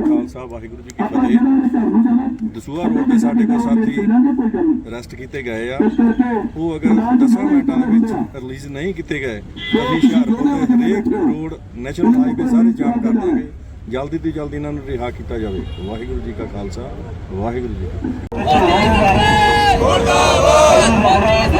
Khalsa Waheguru road ਤੇ ਸਾਡੇ ਕੋਲ ਸਾਥੀ ਰੈਸਟ ਕੀਤੇ ਗਏ ਆ। ਉਹ ਅਗਰ 10 ਮਿੰਟਾਂ ਦੇ ਵਿੱਚ ਰਿਲੀਜ਼ ਨਹੀਂ ਕੀਤੇ ਗਏ ਅਸੀਂ ਹੁਸ਼ਿਆਰਪੁਰ ਦੇ ਹਰੇਕ ਰੋਡ ਨੈਸ਼ਨਲ ਹਾਈਵੇ ਸਾਰੇ ਜਾਮ ਕਰ ਦਾਂਗੇ। ਜਲਦੀ ਤੋਂ ਜਲਦੀ ਇਹਨਾਂ ਨੂੰ ਰਿਹਾ ਕੀਤਾ ਜਾਵੇ। ਵਾਹਿਗੁਰੂ ਜੀ ਕਾ ਖਾਲਸਾ, ਵਾਹਿਗੁਰੂ ਜੀ مراد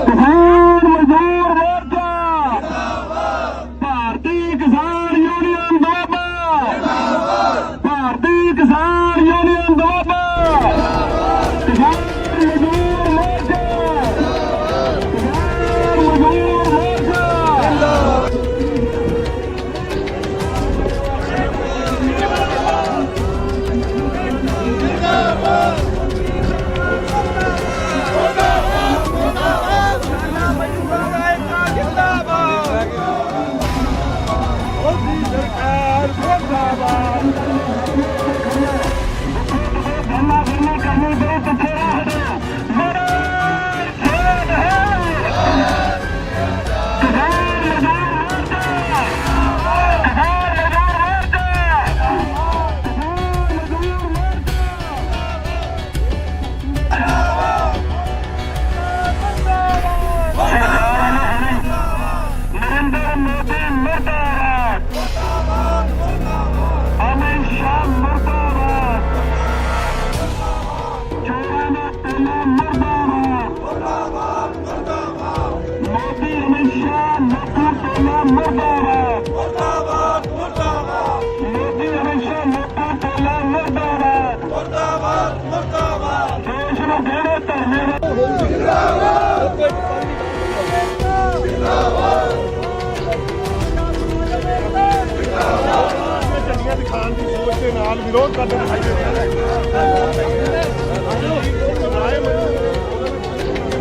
ਦਿਖਾਉਣ ਦੀ ਸੋਚ ਦੇ ਨਾਲ ਵਿਰੋਧ ਕਰਦੇ ਦਿਖਾਈ ਦੇ ਰਿਹਾ ਹੈ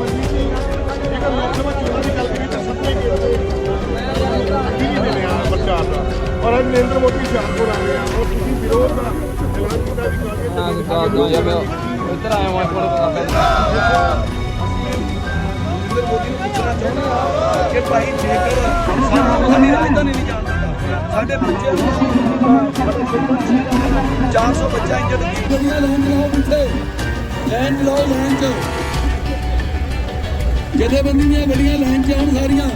ਜੇਕਰ ਲੋਕ ਸਭਾ ਚੋਣਾਂ ਦੀ ਗੱਲ ਕਰੀਏ ਤਾਂ ਸੱਤੇ ਕੇ ਉੱਤੇ ਵੀ ਦੇ ਰਿਹਾ ਪ੍ਰਚਾਰ ਦਾ। ਔਰ ਅੱਜ ਨਰਿੰਦਰ ਮੋਦੀ ਆ ਰਹੇ ਆ। ਔਰ ਤੁਸੀਂ ਵਿਰੋਧ ਦਾ ਐਲਾਨ ਕੀਤਾ ਵੀ ਕਰਾਂਗੇ ਇੱਧਰ ਆਇਆ ਮੈਂ ਕੋਲ ਕਿ ਭਾਈ ਜੇਕਰ ਸਾਨੂੰ ਨਹੀਂ ਜਾਣਦਾ ਸਾਡੇ ਬੱਚੇ 400 ਬੱਚਾ ਇੰਜਰਡ ਗੱਡੀਆਂ ਲਾਈਨ ਲਾਓ ਪਿੱਛੇ, ਲਾਈਨ ਲਾਓ ਲਾਈਨ 'ਚ। ਜਥੇਬੰਦੀ ਦੀਆਂ ਗੱਡੀਆਂ ਲਾਈਨ 'ਚ ਆਉਣ ਸਾਰੀਆਂ।